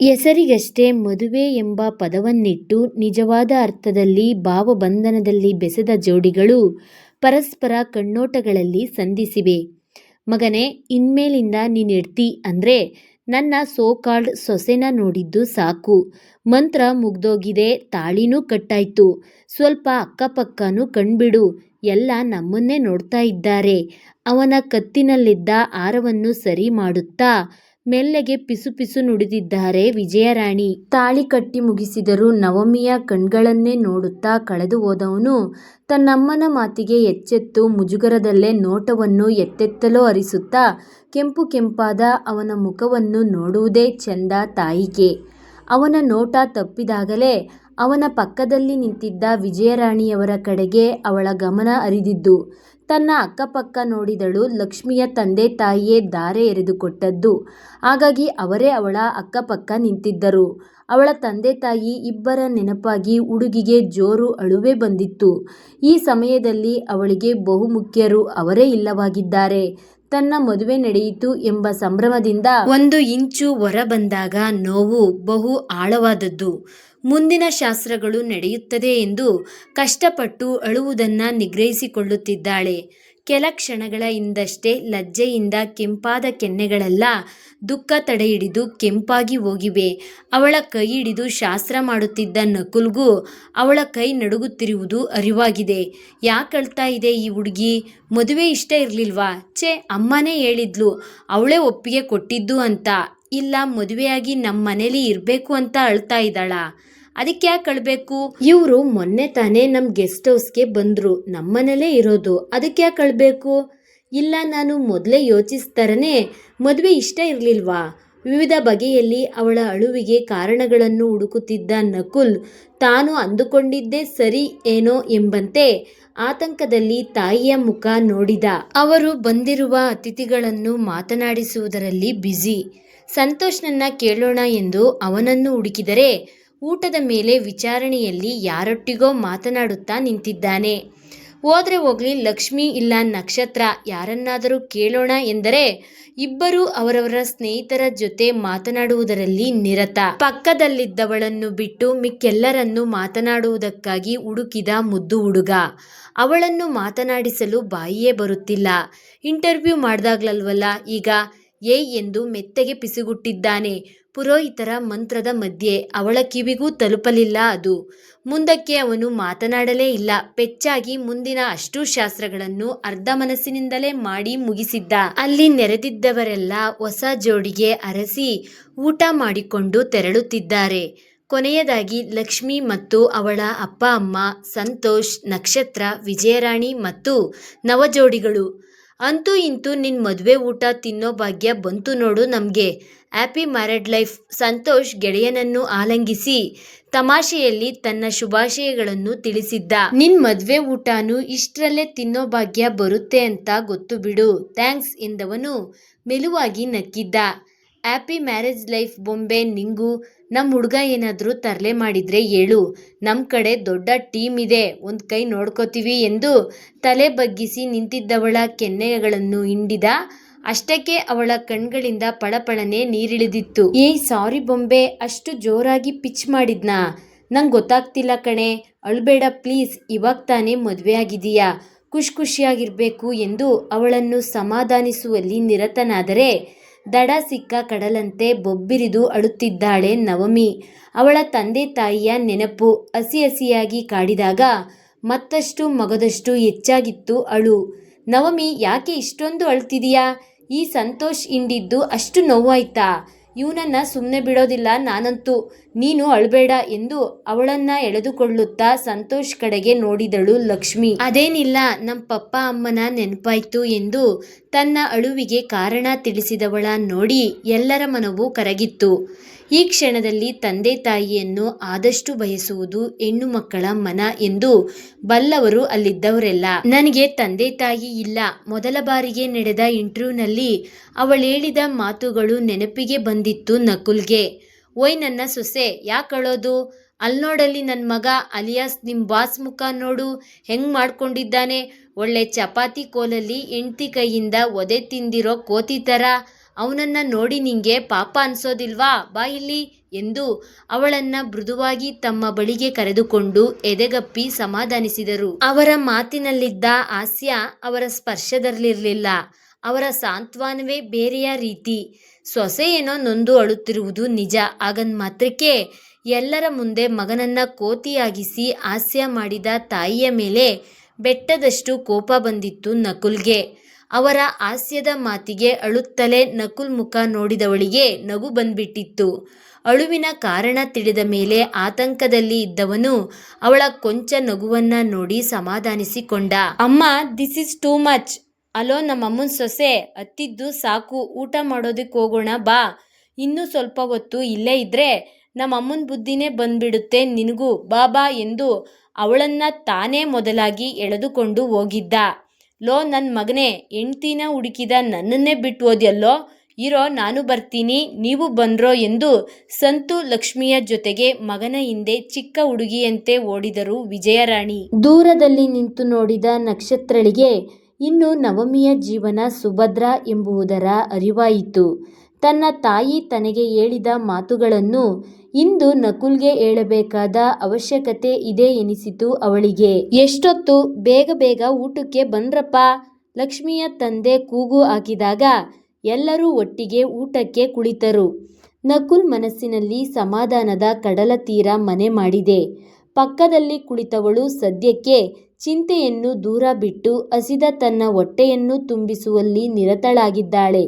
ಹೆಸರಿಗಷ್ಟೇ ಮದುವೆ ಎಂಬ ಪದವನ್ನಿಟ್ಟು ನಿಜವಾದ ಅರ್ಥದಲ್ಲಿ ಭಾವಬಂಧನದಲ್ಲಿ ಬೆಸೆದ ಜೋಡಿಗಳು ಪರಸ್ಪರ ಕಣ್ಣೋಟಗಳಲ್ಲಿ ಸಂಧಿಸಿವೆ. ಮಗನೇ, ಇನ್ಮೇಲಿಂದ ನೀನಿಡ್ತಿ ಅಂದರೆ ನನ್ನ ಸೋಕಾಲ್ಡ್ ಸೊಸೆನ ನೋಡಿದ್ದು ಸಾಕು. ಮಂತ್ರ ಮುಗ್ದೋಗಿದೆ, ತಾಳಿನೂ ಕಟ್ಟಾಯ್ತು. ಸ್ವಲ್ಪ ಅಕ್ಕಪಕ್ಕನೂ ಕಣ್ಬಿಡು. ಎಲ್ಲ ನಮ್ಮನ್ನೇ ನೋಡ್ತಾ ಇದ್ದಾರೆ. ಅವನ ಕತ್ತಿನಲ್ಲಿದ್ದ ಆರವನ್ನು ಸರಿ ಮಾಡುತ್ತಾ ಮೆಲ್ಲಗೆ ಪಿಸು ನುಡಿದಿದ್ದಾರೆ ವಿಜಯರಾಣಿ. ತಾಳಿ ಕಟ್ಟಿ ಮುಗಿಸಿದರೂ ನವಮಿಯ ಕಣ್ಗಳನ್ನೇ ನೋಡುತ್ತಾ ಕಳೆದು ಹೋದವನು ತನ್ನಮ್ಮನ ಮಾತಿಗೆ ಎಚ್ಚೆತ್ತು ಮುಜುಗರದಲ್ಲೇ ನೋಟವನ್ನು ಎತ್ತೆತ್ತಲೋ ಅರಿಸುತ್ತಾ ಕೆಂಪು ಕೆಂಪಾದ ಅವನ ಮುಖವನ್ನು ನೋಡುವುದೇ ಚೆಂದ ತಾಯಿಗೆ. ಅವನ ನೋಟ ತಪ್ಪಿದಾಗಲೇ ಅವನ ಪಕ್ಕದಲ್ಲಿ ನಿಂತಿದ್ದ ವಿಜಯರಾಣಿಯವರ ಕಡೆಗೆ ಅವಳ ಗಮನ ಅರಿದಿದ್ದು ತನ್ನ ಅಕ್ಕಪಕ್ಕ ನೋಡಿದಳು ಲಕ್ಷ್ಮಿಯ ತಂದೆ ತಾಯಿಯೇ ದಾರೆ ಎರೆದುಕೊಟ್ಟದ್ದು. ಹಾಗಾಗಿ ಅವರೇ ಅವಳ ಅಕ್ಕಪಕ್ಕ ನಿಂತಿದ್ದರು. ಅವಳ ತಂದೆ ತಾಯಿ ಇಬ್ಬರ ನೆನಪಾಗಿ ಹುಡುಗಿಗೆ ಜೋರು ಅಳುವೆ ಬಂದಿತ್ತು. ಈ ಸಮಯದಲ್ಲಿ ಅವಳಿಗೆ ಬಹುಮುಖ್ಯರು ಅವರೇ ಇಲ್ಲವಾಗಿದ್ದಾರೆ. ತನ್ನ ಮದುವೆ ನಡೆಯಿತು ಎಂಬ ಸಂಭ್ರಮದಿಂದ ಒಂದು ಇಂಚು ಹೊರ ಬಂದಾಗ ನೋವು ಬಹು ಆಳವಾದದ್ದು. ಮುಂದಿನ ಶಾಸ್ತ್ರಗಳು ನಡೆಯುತ್ತದೆ ಎಂದು ಕಷ್ಟಪಟ್ಟು ಅಳುವುದನ್ನ ನಿಗ್ರಹಿಸಿಕೊಳ್ಳುತ್ತಿದ್ದಾಳೆ. ಕೆಲ ಕ್ಷಣಗಳ ಹಿಂದಷ್ಟೇ ಲಜ್ಜೆಯಿಂದ ಕೆಂಪಾದ ಕೆನ್ನೆಗಳೆಲ್ಲ ದುಃಖ ತಡೆಹಿಡಿದು ಕೆಂಪಾಗಿ ಹೋಗಿವೆ. ಅವಳ ಕೈ ಹಿಡಿದು ಶಾಸ್ತ್ರ ಮಾಡುತ್ತಿದ್ದ ನಕುಲ್ಗೂ ಅವಳ ಕೈ ನಡುಗುತ್ತಿರುವುದು ಅರಿವಾಗಿದೆ. ಯಾಕಳ್ತಾ ಇದೆ ಈ ಹುಡುಗಿ ಮದುವೆ ಇಷ್ಟ ಇರಲಿಲ್ವಾ ಛೇ, ಅಮ್ಮನೇ ಹೇಳಿದ್ಲು ಅವಳೇ ಒಪ್ಪಿಗೆ ಕೊಟ್ಟಿದ್ದು ಅಂತ. ಇಲ್ಲ, ಮದುವೆಯಾಗಿ ನಮ್ಮ ಮನೇಲಿ ಇರಬೇಕು ಅಂತ ಅಳ್ತಾ ಇದ್ದಾಳಾ? ಅದಕ್ಯಾಕ್ ಕಳ್ಬೇಕು ಇವರು ಮೊನ್ನೆ ತಾನೇ ನಮ್ ಗೆಸ್ಟ್ ಹೌಸ್ಗೆ ಬಂದ್ರು. ನಮ್ಮನೇಲೆ ಇರೋದು. ಅದಕ್ಕೆ ಯಾಕೆ ಕಳ್ಬೇಕು ಇಲ್ಲ, ನಾನು ಮೊದಲೇ ಯೋಚಿಸ್ತಾರನೇ ಮದುವೆ ಇಷ್ಟ ಇರಲಿಲ್ವಾ ವಿವಿಧ ಬಗೆಯಲ್ಲಿ ಅವಳ ಅಳುವಿಗೆ ಕಾರಣಗಳನ್ನು ಹುಡುಕುತ್ತಿದ್ದ ನಕುಲ್ ತಾನು ಅಂದುಕೊಂಡಿದ್ದೇ ಸರಿ ಏನೋ ಎಂಬಂತೆ ಆತಂಕದಲ್ಲಿ ತಾಯಿಯ ಮುಖ ನೋಡಿದ. ಅವರು ಬಂದಿರುವ ಅತಿಥಿಗಳನ್ನು ಮಾತನಾಡಿಸುವುದರಲ್ಲಿ ಬ್ಯುಸಿ. ಸಂತೋಷ್ನನ್ನ ಕೇಳೋಣ ಎಂದು ಅವನನ್ನು ಹುಡುಕಿದರೆ ಊಟದ ಮೇಲೆ ವಿಚಾರಣೆಯಲ್ಲಿ ಯಾರೊಟ್ಟಿಗೋ ಮಾತನಾಡುತ್ತಾ ನಿಂತಿದ್ದಾನೆ. ಹೋದ್ರೆ ಹೋಗ್ಲಿ, ಲಕ್ಷ್ಮಿ ಇಲ್ಲ ನಕ್ಷತ್ರ, ಯಾರನ್ನಾದರೂ ಕೇಳೋಣ ಎಂದರೆ ಇಬ್ಬರೂ ಅವರವರ ಸ್ನೇಹಿತರ ಜೊತೆ ಮಾತನಾಡುವುದರಲ್ಲಿ ನಿರತ. ಪಕ್ಕದಲ್ಲಿದ್ದವಳನ್ನು ಬಿಟ್ಟು ಮಿಕ್ಕೆಲ್ಲರನ್ನು ಮಾತನಾಡುವುದಕ್ಕಾಗಿ ಹುಡುಕಿದ ಮುದ್ದು ಹುಡುಗ. ಅವಳನ್ನು ಮಾತನಾಡಿಸಲು ಬಾಯಿಯೇ ಬರುತ್ತಿಲ್ಲ. ಇಂಟರ್ವ್ಯೂ ಮಾಡಿದಾಗ್ಲಲ್ವಲ್ಲ, ಈಗ ಏಯ್ ಎಂದು ಮೆತ್ತಗೆ ಪಿಸುಗುಟ್ಟಿದ್ದಾನೆ. ಪುರೋಹಿತರ ಮಂತ್ರದ ಮಧ್ಯೆ ಅವಳ ಕಿವಿಗೂ ತಲುಪಲಿಲ್ಲ ಅದು. ಮುಂದಕ್ಕೆ ಅವನು ಮಾತನಾಡಲೇ ಇಲ್ಲ. ಪೆಚ್ಚಾಗಿ ಮುಂದಿನ ಅಷ್ಟೂ ಶಾಸ್ತ್ರಗಳನ್ನು ಅರ್ಧ ಮನಸ್ಸಿನಿಂದಲೇ ಮಾಡಿ ಮುಗಿಸಿದ್ದ. ಅಲ್ಲಿ ನೆರೆದಿದ್ದವರೆಲ್ಲ ಹೊಸ ಜೋಡಿಗೆ ಅರಸಿ ಊಟ ಮಾಡಿಕೊಂಡು ತೆರಳುತ್ತಿದ್ದಾರೆ. ಕೊನೆಯದಾಗಿ ಲಕ್ಷ್ಮಿ ಮತ್ತು ಅವಳ ಅಪ್ಪ ಅಮ್ಮ, ಸಂತೋಷ್, ನಕ್ಷತ್ರ, ವಿಜಯರಾಣಿ ಮತ್ತು ನವಜೋಡಿಗಳು. ಅಂತೂ ಇಂತೂ ನಿನ್ನ ಮದುವೆ ಊಟ ತಿನ್ನೋ ಭಾಗ್ಯ ಬಂತು ನೋಡು ನಮಗೆ ಹ್ಯಾಪಿ ಮ್ಯಾರೇಡ್ ಲೈಫ್ ಸಂತೋಷ್ ಗೆಳೆಯನನ್ನು ಆಲಂಗಿಸಿ ತಮಾಷೆಯಲ್ಲಿ ತನ್ನ ಶುಭಾಶಯಗಳನ್ನು ತಿಳಿಸಿದ್ದ. ನಿನ್ ಮದ್ವೆ ಊಟನೂ ಇಷ್ಟರಲ್ಲೇ ತಿನ್ನೋ ಭಾಗ್ಯ ಬರುತ್ತೆ ಅಂತ ಗೊತ್ತು ಬಿಡು. ಥ್ಯಾಂಕ್ಸ್ ಎಂದವನು ಮೆಲುವಾಗಿ ನಕ್ಕಿದ್ದ. ಹ್ಯಾಪಿ ಮ್ಯಾರೇಜ್ ಲೈಫ್ ಬೊಂಬೆ ನಿಂಗು ನಮ್ಮ ಹುಡುಗ ಏನಾದರೂ ತರಲೆ ಮಾಡಿದರೆ ಹೇಳು. ನಮ್ಮ ಕಡೆ ದೊಡ್ಡ ಟೀಮ್ ಇದೆ ಒಂದು ಕೈ ನೋಡ್ಕೊತೀವಿ ಎಂದು ತಲೆ ಬಗ್ಗಿಸಿ ನಿಂತಿದ್ದವಳ ಕೆನ್ನೆಗಳನ್ನು ಹಿಂಡಿದ. ಅಷ್ಟಕ್ಕೆ ಅವಳ ಕಣ್ಗಳಿಂದ ಪಳಪಳನೆ ನೀರಿಳಿದಿತ್ತು. ಏ ಸಾರಿ ಬೊಂಬೆ, ಅಷ್ಟು ಜೋರಾಗಿ ಪಿಚ್ ಮಾಡಿದ್ನಾ? ನಂಗೆ ಗೊತ್ತಾಗ್ತಿಲ್ಲ ಕಣೆ ಅಳ್ಬೇಡ ಪ್ಲೀಸ್, ಇವಾಗ ತಾನೇ ಮದುವೆ ಆಗಿದೀಯಾ ಖುಷ್ ಖುಷಿಯಾಗಿರಬೇಕು ಎಂದು ಅವಳನ್ನು ಸಮಾಧಾನಿಸುವಲ್ಲಿ ನಿರತನಾದರೆ ದಡ ಸಿಕ್ಕ ಕಡಲಂತೆ ಬೊಬ್ಬಿರಿದು ಅಳುತ್ತಿದ್ದಾಳೆ ನವಮಿ. ಅವಳ ತಂದೆ ತಾಯಿಯ ನೆನಪು ಹಸಿ ಹಸಿಯಾಗಿ ಕಾಡಿದಾಗ ಮತ್ತಷ್ಟು ಮಗದಷ್ಟು ಹೆಚ್ಚಾಗಿತ್ತು ಅಳು. ನವಮಿ, ಯಾಕೆ ಇಷ್ಟೊಂದು ಅಳ್ತಿದೀಯಾ? ಈ ಸಂತೋಷ್ ಹಿಂಡಿದ್ದು ಅಷ್ಟು ನೋವಾಯ್ತಾ? ಇವನನ್ನು ಸುಮ್ಮನೆ ಬಿಡೋದಿಲ್ಲ ನಾನಂತೂ. ನೀನು ಅಳ್ಬೇಡ ಎಂದು ಅವಳನ್ನ ಎಳೆದುಕೊಳ್ಳುತ್ತಾ ಸಂತೋಷ್ ಕಡೆಗೆ ನೋಡಿದಳು ಲಕ್ಷ್ಮಿ. ಅದೇನಿಲ್ಲ ನಮ್ಮ ಪಪ್ಪ ಅಮ್ಮನ ನೆನಪಾಯ್ತು ಎಂದು ತನ್ನ ಅಳುವಿಗೆ ಕಾರಣ ತಿಳಿಸಿದವಳ ನೋಡಿ ಎಲ್ಲರ ಮನವೂ ಕರಗಿತ್ತು. ಈ ಕ್ಷಣದಲ್ಲಿ ತಂದೆ ತಾಯಿಯನ್ನು ಆದಷ್ಟು ಬಯಸುವುದು ಹೆಣ್ಣು ಮಕ್ಕಳ ಮನ ಎಂದು ಬಲ್ಲವರು ಅಲ್ಲಿದ್ದವರೆಲ್ಲ. ನನಗೆ ತಂದೆ ತಾಯಿ ಇಲ್ಲ ಮೊದಲ ಬಾರಿಗೆ ನಡೆದ ಇಂಟರ್ವ್ಯೂನಲ್ಲಿ ಅವಳೇಳಿದ ಮಾತುಗಳು ನೆನಪಿಗೆ ಬಂದಿತ್ತು ನಕುಲ್ಗೆ. ಓಯ್ ನನ್ನ ಸೊಸೆ ಯಾಕೆ ಅಳೋದು? ಅಲ್ನೋಡಲ್ಲಿ ನನ್ನ ಮಗ ಅಲಿಯಾಸ್ ನಿಮ್ಮ ಬಾಸ್ ಮುಖ ನೋಡು, ಹೆಂಗೆ ಮಾಡ್ಕೊಂಡಿದ್ದಾನೆ. ಒಳ್ಳೆ ಚಪಾತಿ ಕೋಲಲ್ಲಿ ಹೆಂಡ್ತಿ ಕೈಯಿಂದ ಒದೆ ತಿಂದಿರೋ ಕೋತಿ ಥರ ಅವನನ್ನು ನೋಡಿ ನಿಂಗೆ ಪಾಪ ಅನ್ಸೋದಿಲ್ವಾ ಬಾ ಇಲ್ಲಿ, ಎಂದು ಅವಳನ್ನ ಮೃದುವಾಗಿ ತಮ್ಮ ಬಳಿಗೆ ಕರೆದುಕೊಂಡು ಎದೆಗಪ್ಪಿ ಸಮಾಧಾನಿಸಿದರು ಅವರ ಮಾತಿನಲ್ಲಿದ್ದ ಹಾಸ್ಯ ಅವರ ಸ್ಪರ್ಶದಲ್ಲಿರಲಿಲ್ಲ ಅವರ ಸಾಂತ್ವನವೇ ಬೇರೆಯ ರೀತಿ. ಸೊಸೆಯೇನೋ ನೊಂದು ಅಳುತ್ತಿರುವುದು ನಿಜ. ಆಗನ್ ಮಾತ್ರಕ್ಕೆ ಎಲ್ಲರ ಮುಂದೆ ಮಗನನ್ನ ಕೋತಿಯಾಗಿಸಿ ಹಾಸ್ಯ ಮಾಡಿದ ತಾಯಿಯ ಮೇಲೆ ಬೆಟ್ಟದಷ್ಟು ಕೋಪ ಬಂದಿತ್ತು ನಕುಲ್ಗೆ. ಅವರ ಹಾಸ್ಯದ ಮಾತಿಗೆ ಅಳುತ್ತಲೇ ನಕುಲ್ ಮುಖ ನೋಡಿದವಳಿಗೆ ನಗು ಬಂದ್ಬಿಟ್ಟಿತ್ತು. ಅಳುವಿನ ಕಾರಣ ತಿಳಿದ ಮೇಲೆ ಆತಂಕದಲ್ಲಿ ಇದ್ದವನು ಅವಳ ಕೊಂಚ ನಗುವನ್ನ ನೋಡಿ ಸಮಾಧಾನಿಸಿಕೊಂಡ. ಅಮ್ಮ ದಿಸ್ ಇಸ್ ಟೂ ಮಚ್ ಅಲೋ ನಮ್ಮಮ್ಮನ ಸೊಸೆ, ಅತ್ತಿದ್ದು ಸಾಕು, ಊಟ ಮಾಡೋದಕ್ಕೆ ಹೋಗೋಣ, ಬಾ. ಇನ್ನೂ ಸ್ವಲ್ಪ ಹೊತ್ತು ಇಲ್ಲೇ ಇದ್ರೆ ನಮ್ಮಮ್ಮನ ಬುದ್ಧಿನೇ ಬಂದ್ಬಿಡುತ್ತೆ ನಿನಗೂ. ಬಾ ಬಾ ಎಂದು ಅವಳನ್ನ ತಾನೇ ಮೊದಲಾಗಿ ಎಳೆದುಕೊಂಡು ಹೋಗಿದ್ದ. ಲೋ ನನ್ನ ಮಗನೇ, ಹೆಂಡ್ತಿನ ಹುಡುಕಿದ ನನ್ನನ್ನೇ ಬಿಟ್ಟು ಹೋದ್ಯಲ್ಲೋ? ಇರೋ, ನಾನು ಬರ್ತೀನಿ, ನೀವು ಬಂದ್ರೋ ಎಂದು ಸಂತು ಲಕ್ಷ್ಮಿಯ ಜೊತೆಗೆ ಮಗನ ಹಿಂದೆ ಚಿಕ್ಕ ಹುಡುಗಿಯಂತೆ ಓಡಿದರು ವಿಜಯರಾಣಿ. ದೂರದಲ್ಲಿ ನಿಂತು ನೋಡಿದ ನಕ್ಷತ್ರಳಿಗೆ ಇನ್ನು ನವಮಿಯ ಜೀವನ ಸುಭದ್ರ ಎಂಬುವುದರ ಅರಿವಾಯಿತು. ತನ್ನ ತಾಯಿ ತನಗೆ ಹೇಳಿದ ಮಾತುಗಳನ್ನು ಇಂದು ನಕುಲ್ಗೆ ಹೇಳಬೇಕಾದ ಅವಶ್ಯಕತೆ ಇದೆ ಎನಿಸಿತು ಅವಳಿಗೆ. ಎಷ್ಟೊತ್ತು, ಬೇಗ ಬೇಗ ಊಟಕ್ಕೆ ಬಂದ್ರಪ್ಪ? ಲಕ್ಷ್ಮಿಯ ತಂದೆ ಕೂಗು ಹಾಕಿದಾಗ ಎಲ್ಲರೂ ಒಟ್ಟಿಗೆ ಊಟಕ್ಕೆ ಕುಳಿತರು. ನಕುಲ್ ಮನಸ್ಸಿನಲ್ಲಿ ಸಮಾಧಾನದ ಕಡಲ ತೀರ ಮನೆ ಮಾಡಿದೆ. ಪಕ್ಕದಲ್ಲಿ ಕುಳಿತವಳು ಸದ್ಯಕ್ಕೆ ಚಿಂತೆಯನ್ನು ದೂರ ಬಿಟ್ಟು ಹಸಿದ ತನ್ನ ಹೊಟ್ಟೆಯನ್ನು ತುಂಬಿಸುವಲ್ಲಿ ನಿರತಳಾಗಿದ್ದಾಳೆ.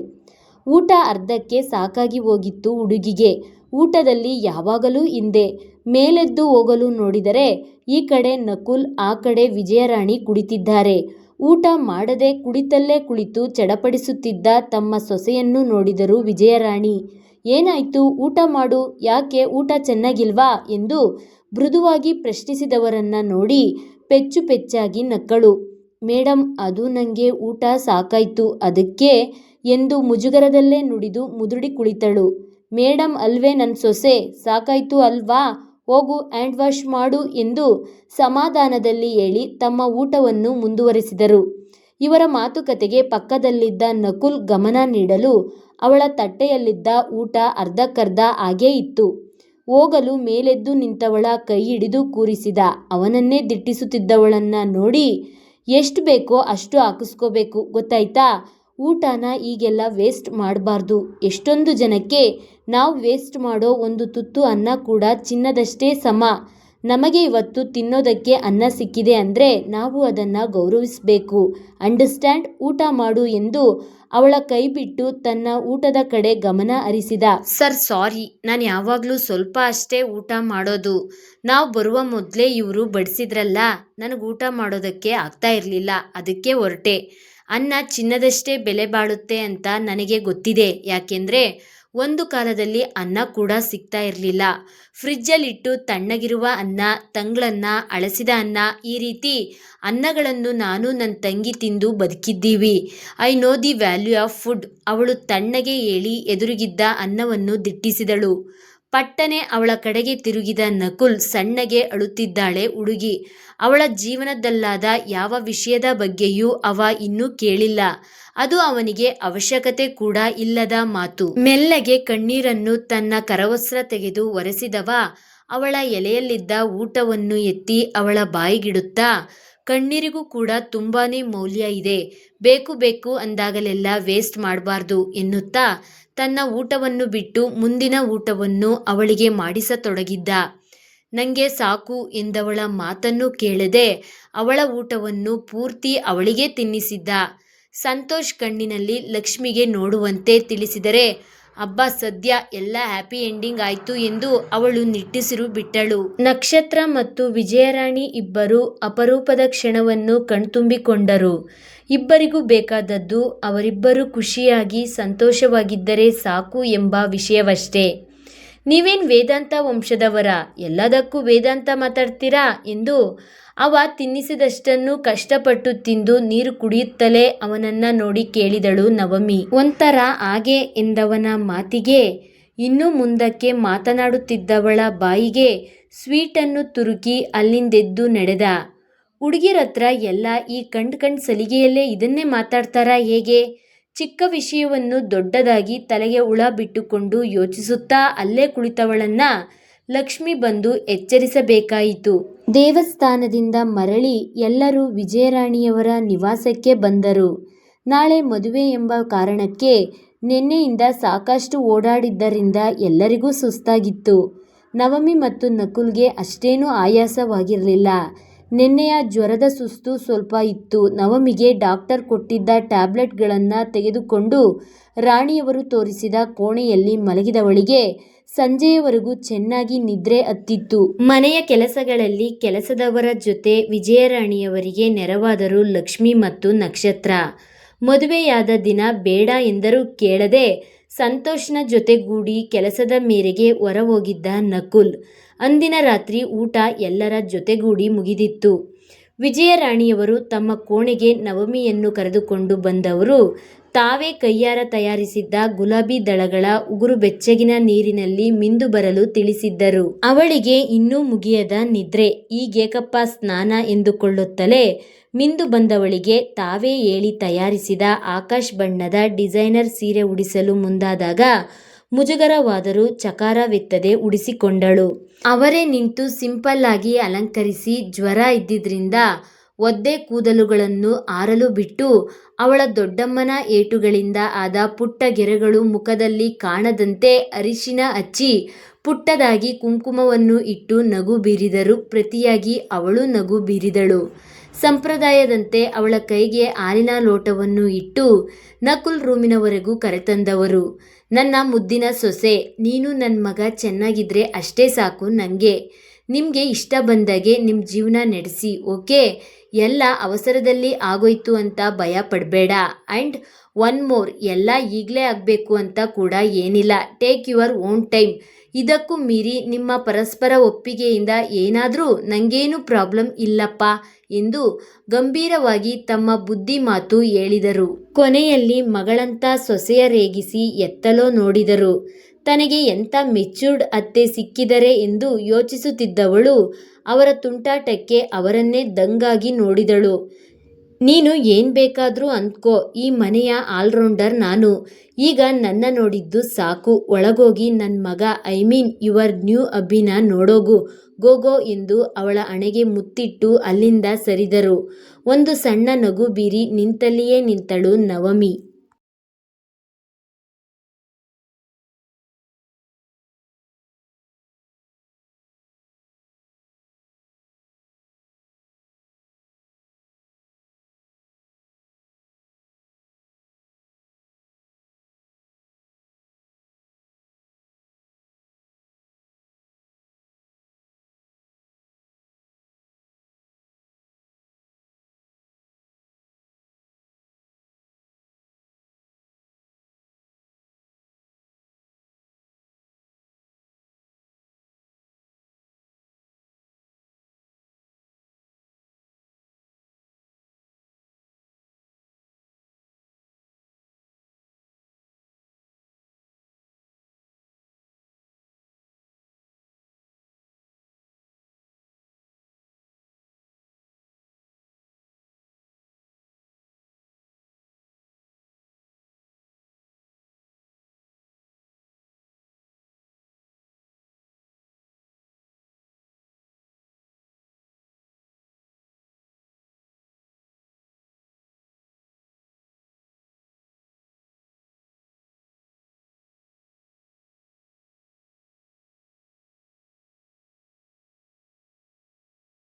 ಊಟ ಅರ್ಧಕ್ಕೆ ಸಾಕಾಗಿ ಹೋಗಿತ್ತು ಹುಡುಗಿಗೆ. ಊಟದಲ್ಲಿ ಯಾವಾಗಲೂ ಹಿಂದೆ. ಮೇಲೆದ್ದು ಹೋಗಲು ನೋಡಿದರೆ ಈ ಕಡೆ ನಕುಲ್, ಆ ಕಡೆ ವಿಜಯರಾಣಿ ಕುಳಿತಿದ್ದಾರೆ ಊಟ ಮಾಡದೆ ಕುಳಿತಲ್ಲೇ ಕುಳಿತು ಚಡಪಡಿಸುತ್ತಿದ್ದ ತಮ್ಮ ಸೊಸೆಯನ್ನು ನೋಡಿದರು ವಿಜಯರಾಣಿ. ಏನಾಯ್ತು? ಊಟ ಮಾಡು. ಯಾಕೆ? ಊಟ ಚೆನ್ನಾಗಿಲ್ವಾ? ಎಂದು ಮೃದುವಾಗಿ ಪ್ರಶ್ನಿಸಿದವರನ್ನ ನೋಡಿ ಪೆಚ್ಚು ಪೆಚ್ಚಾಗಿ ನಕ್ಕಳು. ಮೇಡಮ್ ಅದು ನನಗೆ ಊಟ ಸಾಕಾಯ್ತು. ಅದಕ್ಕೆ? ಎಂದು ಮುಜುಗರದಲ್ಲೇ ನುಡಿದು ಮುದುಡಿ ಕುಳಿತಳು. ಮೇಡಮ್ ಅಲ್ವೇ ನನ್ನ ಸೊಸೆ? ಸಾಕಾಯ್ತು ಅಲ್ವಾ? ಹೋಗು, ಹ್ಯಾಂಡ್ ವಾಶ್ ಮಾಡು ಎಂದು ಸಮಾಧಾನದಲ್ಲಿ ಹೇಳಿ ತಮ್ಮ ಊಟವನ್ನು ಮುಂದುವರಿಸಿದರು. ಇವರ ಮಾತುಕತೆಗೆ ಪಕ್ಕದಲ್ಲಿದ್ದ ನಕುಲ್ ಗಮನ ನೀಡಲು ಅವಳ ತಟ್ಟೆಯಲ್ಲಿದ್ದ ಊಟ ಅರ್ಧಕ್ಕರ್ಧ ಹಾಗೇ ಇತ್ತು. ಹೋಗಲು ಮೇಲೆದ್ದು ನಿಂತವಳ ಕೈ ಹಿಡಿದು ಕೂರಿಸಿದ. ಅವನನ್ನೇ ದಿಟ್ಟಿಸುತ್ತಿದ್ದವಳನ್ನ ನೋಡಿ ಎಷ್ಟು ಬೇಕೋ ಅಷ್ಟು ಹಾಕಿಸ್ಕೋಬೇಕು, ಗೊತ್ತಾಯ್ತಾ? ಊಟನ ಈಗೆಲ್ಲ ವೇಸ್ಟ್ ಮಾಡಬಾರ್ದು. ಎಷ್ಟೊಂದು ಜನಕ್ಕೆ ನಾವು ವೇಸ್ಟ್ ಮಾಡೋ ಒಂದು ತುತ್ತು ಅನ್ನ ಕೂಡ ಚಿನ್ನದಷ್ಟೇ ಸಮ. ನಮಗೆ ಇವತ್ತು ತಿನ್ನೋದಕ್ಕೆ ಅನ್ನ ಸಿಕ್ಕಿದೆ ಅಂದರೆ ನಾವು ಅದನ್ನು ಗೌರವಿಸಬೇಕು. ಅಂಡರ್ಸ್ಟ್ಯಾಂಡ್ ಊಟ ಮಾಡು ಎಂದು ಅವಳ ಕೈ ಬಿಟ್ಟು ತನ್ನ ಊಟದ ಕಡೆ ಗಮನ ಹರಿಸಿದ. Sir, sorry. ನಾನು ಯಾವಾಗಲೂ ಸ್ವಲ್ಪ ಅಷ್ಟೇ ಊಟ ಮಾಡೋದು. ನಾವು ಬರುವ ಮೊದಲೇ ಇವರು ಬಡಿಸಿದ್ರಲ್ಲ, ನನಗೆ ಊಟ ಮಾಡೋದಕ್ಕೆ ಆಗ್ತಾ ಇರಲಿಲ್ಲ. ಅದಕ್ಕೆ ಹೊರಟೆ. ಅನ್ನ ಚಿನ್ನದಷ್ಟೇ ಬೆಲೆ ಬಾಳುತ್ತೆ ಅಂತ ನನಗೆ ಗೊತ್ತಿದೆ. ಯಾಕೆಂದರೆ ಒಂದು ಕಾಲದಲ್ಲಿ ಅನ್ನ ಕೂಡ ಸಿಗ್ತಾ ಇರಲಿಲ್ಲ. ಫ್ರಿಜ್ಜಲ್ಲಿಟ್ಟು ತಣ್ಣಗಿರುವ ಅನ್ನ, ತಂಗಳನ್ನ, ಅಳಸಿದ ಅನ್ನ, ಈ ರೀತಿ ಅನ್ನಗಳನ್ನು ನಾನು ನನ್ನ ತಂಗಿ ತಿಂದು ಬದುಕಿದ್ದೀವಿ. I know the value of food. ಅವಳು ತಣ್ಣಗೆ ಹೇಳಿ ಎದುರುಗಿದ್ದ ಅನ್ನವನ್ನು ದಿಟ್ಟಿಸಿದಳು. ಪಟ್ಟನೆ ಅವಳ ಕಡೆಗೆ ತಿರುಗಿದ ನಕುಲ್ ಸಣ್ಣಗೆ ಅಳುತ್ತಿದ್ದಾಳೆ ಹುಡುಗಿ. ಅವಳ ಜೀವನದಲ್ಲಾದ ಯಾವ ವಿಷಯದ ಬಗ್ಗೆಯೂ ಅವ ಇನ್ನೂ ಕೇಳಿಲ್ಲ. ಅದು ಅವನಿಗೆ ಅವಶ್ಯಕತೆ ಕೂಡ ಇಲ್ಲದ ಮಾತು. ಮೆಲ್ಲಗೆ ಕಣ್ಣೀರನ್ನು ತನ್ನ ಕರವಸ್ತ್ರ ತೆಗೆದು ಒರೆಸಿದವ. ಅವಳ ಎಲೆಯಲ್ಲಿದ್ದ ಊಟವನ್ನು ಎತ್ತಿ ಅವಳ ಬಾಯಿಗಿಡುತ್ತಾ ಕಣ್ಣೀರಿಗೂ ಕೂಡ ತುಂಬಾನೇ ಮೌಲ್ಯ ಇದೆ. ಬೇಕು ಬೇಕು ಅಂದಾಗಲೆಲ್ಲ ವೇಸ್ಟ್ ಮಾಡಬಾರ್ದು ಎನ್ನುತ್ತಾ ತನ್ನ ಊಟವನ್ನು ಬಿಟ್ಟು ಮುಂದಿನ ಊಟವನ್ನು ಅವಳಿಗೆ ಮಾಡಿಸತೊಡಗಿದ್ದ. ನಂಗೆ ಸಾಕು ಎಂದವಳ ಮಾತನ್ನು ಕೇಳದೆ ಅವಳ ಊಟವನ್ನು ಪೂರ್ತಿ ಅವಳಿಗೆ ತಿನ್ನಿಸಿದ್ದ. ಸಂತೋಷ್ ಕಣ್ಣಿನಲ್ಲಿ ಲಕ್ಷ್ಮಿಗೆ ನೋಡುವಂತೆ ತಿಳಿಸಿದರೆ ಅಬ್ಬ, ಸದ್ಯ ಎಲ್ಲ ಹ್ಯಾಪಿ ಎಂಡಿಂಗ್ ಆಯ್ತು ಎಂದು ಅವಳು ನಿಟ್ಟಿಸಿರು ಬಿಟ್ಟಳು. ನಕ್ಷತ್ರ ಮತ್ತು ವಿಜಯರಾಣಿ ಇಬ್ಬರು ಅಪರೂಪದ ಕ್ಷಣವನ್ನು ಕಣ್ತುಂಬಿಕೊಂಡರು. ಇಬ್ಬರಿಗೂ ಬೇಕಾದದ್ದು ಅವರಿಬ್ಬರು ಖುಷಿಯಾಗಿ ಸಂತೋಷವಾಗಿದ್ದರೆ ಸಾಕು ಎಂಬ ವಿಷಯವಷ್ಟೇ. ನೀವೇನ್ ವೇದಾಂತ ವಂಶದವರ? ಎಲ್ಲದಕ್ಕೂ ವೇದಾಂತ ಮಾತಾಡ್ತೀರಾ? ಎಂದು ಅವ ತಿನ್ನಿಸಿದಷ್ಟನ್ನು ಕಷ್ಟಪಟ್ಟು ತಿಂದು ನೀರು ಕುಡಿಯುತ್ತಲೇ ಅವನನ್ನ ನೋಡಿ ಕೇಳಿದಳು ನವಮಿ. ಒಂಥರ ಹಾಗೆ ಎಂದವನ ಮಾತಿಗೆ, ಇನ್ನು ಮುಂದಕ್ಕೆ ಮಾತನಾಡುತ್ತಿದ್ದವಳ ಬಾಯಿಗೆ ಸ್ವೀಟನ್ನು ತುರುಕಿ ಅಲ್ಲಿಂದೆದ್ದು ನಡೆದ. ಹುಡುಗಿರತ್ರ ಎಲ್ಲ ಈ ಕಂಡ್ ಕಂಡ್ ಸಲಿಗೆಯಲ್ಲೇ ಇದನ್ನೇ ಮಾತಾಡ್ತಾರಾ ಹೇಗೆ? ಚಿಕ್ಕ ವಿಷಯವನ್ನು ದೊಡ್ಡದಾಗಿ ತಲೆಗೆ ಹುಳ ಬಿಟ್ಟುಕೊಂಡು ಯೋಚಿಸುತ್ತಾ ಅಲ್ಲೇ ಕುಳಿತವಳನ್ನ ಲಕ್ಷ್ಮಿ ಬಂದು ಎಚ್ಚರಿಸಬೇಕಾಯಿತು. ದೇವಸ್ಥಾನದಿಂದ ಮರಳಿ ಎಲ್ಲರೂ ವಿಜಯರಾಣಿಯವರ ನಿವಾಸಕ್ಕೆ ಬಂದರು. ನಾಳೆ ಮದುವೆ ಎಂಬ ಕಾರಣಕ್ಕೆ ನಿನ್ನೆಯಿಂದ ಸಾಕಷ್ಟು ಓಡಾಡಿದ್ದರಿಂದ ಎಲ್ಲರಿಗೂ ಸುಸ್ತಾಗಿತ್ತು. ನವಮಿ ಮತ್ತು ನಕುಲ್ಗೆ ಅಷ್ಟೇನೂ ಆಯಾಸವಾಗಿರಲಿಲ್ಲ. ನಿನ್ನೆಯ ಜ್ವರದ ಸುಸ್ತು ಸ್ವಲ್ಪ ಇತ್ತು. ನವಮಿಗೆ ಡಾಕ್ಟರ್ ಕೊಟ್ಟಿದ್ದ ಟ್ಯಾಬ್ಲೆಟ್ಗಳನ್ನು ತೆಗೆದುಕೊಂಡು ರಾಣಿಯವರು ತೋರಿಸಿದ ಕೋಣೆಯಲ್ಲಿ ಮಲಗಿದವಳಿಗೆ ಸಂಜೆಯವರೆಗೂ ಚೆನ್ನಾಗಿ ನಿದ್ರೆ ಹತ್ತಿತ್ತು. ಮನೆಯ ಕೆಲಸಗಳಲ್ಲಿ ಕೆಲಸದವರ ಜೊತೆ ವಿಜಯರಾಣಿಯವರಿಗೆ ನೆರವಾದರು ಲಕ್ಷ್ಮಿ ಮತ್ತು ನಕ್ಷತ್ರ. ಮದುವೆಯಾದ ದಿನ ಬೇಡ ಎಂದರೂ ಕೇಳದೆ ಸಂತೋಷ್ನ ಜೊತೆಗೂಡಿ ಕೆಲಸದ ಮೇರೆಗೆ ಹೊರ ಹೋಗಿದ್ದ ನಕುಲ್. ಅಂದಿನ ರಾತ್ರಿ ಊಟ ಎಲ್ಲರ ಜೊತೆಗೂಡಿ ಮುಗಿದಿತ್ತು. ವಿಜಯರಾಣಿಯವರು ತಮ್ಮ ಕೋಣೆಗೆ ನವಮಿಯನ್ನು ಕರೆದುಕೊಂಡು ಬಂದವರು. ತಾವೇ ಕೈಯಾರ ತಯಾರಿಸಿದ್ದ ಗುಲಾಬಿ ದಳಗಳ ಉಗುರು ಬೆಚ್ಚಗಿನ ನೀರಿನಲ್ಲಿ ಮಿಂದು ಬರಲು ತಿಳಿಸಿದ್ದರು. ಅವಳಿಗೆ ಇನ್ನೂ ಮುಗಿಯದ ನಿದ್ರೆ, ಈಗೇಕಪ್ಪ, ಸ್ನಾನ ಎಂದುಕೊಳ್ಳುತ್ತಲೇ ಮಿಂದು ಬಂದವಳಿಗೆ ತಾವೇ ಹೇಳಿ ತಯಾರಿಸಿದ ಆಕಾಶ್ ಬಣ್ಣದ ಡಿಸೈನರ್ ಸೀರೆ ಉಡಿಸಲು ಮುಂದಾದಾಗ ಮುಜುಗರವಾದರೂ ಚಕಾರವೆತ್ತದೆ ಉಡಿಸಿಕೊಂಡಳು. ಅವರೇ ನಿಂತು ಸಿಂಪಲ್ ಆಗಿ ಅಲಂಕರಿಸಿ ಜ್ವರ ಇದ್ದಿದ್ರಿಂದ ಒದ್ದೆ ಕೂದಲುಗಳನ್ನು ಆರಲು ಬಿಟ್ಟು ಅವಳ ದೊಡ್ಡಮ್ಮನ ಏಟುಗಳಿಂದ ಆದ ಪುಟ್ಟ ಗೆರೆಗಳು ಮುಖದಲ್ಲಿ ಕಾಣದಂತೆ ಅರಿಶಿನ ಹಚ್ಚಿ ಪುಟ್ಟದಾಗಿ ಕುಂಕುಮವನ್ನು ಇಟ್ಟು ನಗು ಬೀರಿದರು. ಪ್ರತಿಯಾಗಿ ಅವಳು ನಗು ಬೀರಿದಳು. ಸಂಪ್ರದಾಯದಂತೆ ಅವಳ ಕೈಗೆ ಹಾಲಿನ ಲೋಟವನ್ನು ಇಟ್ಟು ನಕುಲ್ ರೂಮಿನವರೆಗೂ ಕರೆತಂದವರು. ನನ್ನ ಮುದ್ದಿನ ಸೊಸೆ, ನೀನು ನನ್ನ ಮಗ ಚೆನ್ನಾಗಿದ್ರೆ ಅಷ್ಟೇ ಸಾಕು ನನಗೆ ನಿಮಗೆ ಇಷ್ಟ ಬಂದಾಗೆ ನಿಮ್ಮ ಜೀವನ ನಡೆಸಿ, ಓಕೆ? ಎಲ್ಲ ಅವಸರದಲ್ಲಿ ಆಗೋಯ್ತು ಅಂತ ಭಯ ಪಡಬೇಡ. ಆ್ಯಂಡ್ ಒನ್ ಮೋರ್, ಎಲ್ಲ ಈಗಲೇ ಆಗಬೇಕು ಅಂತ ಕೂಡ ಏನಿಲ್ಲ. Take your own time. ಇದಕ್ಕೂ ಮೀರಿ ನಿಮ್ಮ ಪರಸ್ಪರ ಒಪ್ಪಿಗೆಯಿಂದ ಏನಾದರೂ ನನಗೇನು ಪ್ರಾಬ್ಲಮ್ ಇಲ್ಲಪ್ಪ ಎಂದು ಗಂಭೀರವಾಗಿ ತಮ್ಮ ಬುದ್ಧಿ ಮಾತು ಹೇಳಿದರು. ಕೊನೆಯಲ್ಲಿ ಮಗಳಂತ ಸೊಸೆಯ ರೇಗಿಸಿ ಎತ್ತಲೋ ನೋಡಿದರು. ತನಗೆ ಎಂಥ ಮೆಚ್ಯೂರ್ಡ್ ಅತ್ತೆ ಸಿಕ್ಕಿದರೆ ಎಂದು ಯೋಚಿಸುತ್ತಿದ್ದವಳು ಅವರ ತುಂಟಾಟಕ್ಕೆ ಅವರನ್ನೇ ದಂಗಾಗಿ ನೋಡಿದಳು. ನೀನು ಏನು ಬೇಕಾದರೂ ಅಂದ್ಕೋ, ಈ ಮನೆಯ ಆಲ್ರೌಂಡರ್ ನಾನು. ಈಗ ನನ್ನ ನೋಡಿದ್ದು ಸಾಕು. ಒಳಗೋಗಿ ನನ್ನ ಮಗ, ಐ ಮೀನ್ ಯುವರ್ ನ್ಯೂ ಅಬ್ಬಿನ ನೋಡೋಗು. ಗೋಗೋ ಎಂದು ಅವಳ ಹಣೆಗೆ ಮುತ್ತಿಟ್ಟು ಅಲ್ಲಿಂದ ಸರಿದರು. ಒಂದು ಸಣ್ಣ ನಗು ಬೀರಿ ನಿಂತಲ್ಲಿಯೇ ನಿಂತಳು ನವಮಿ.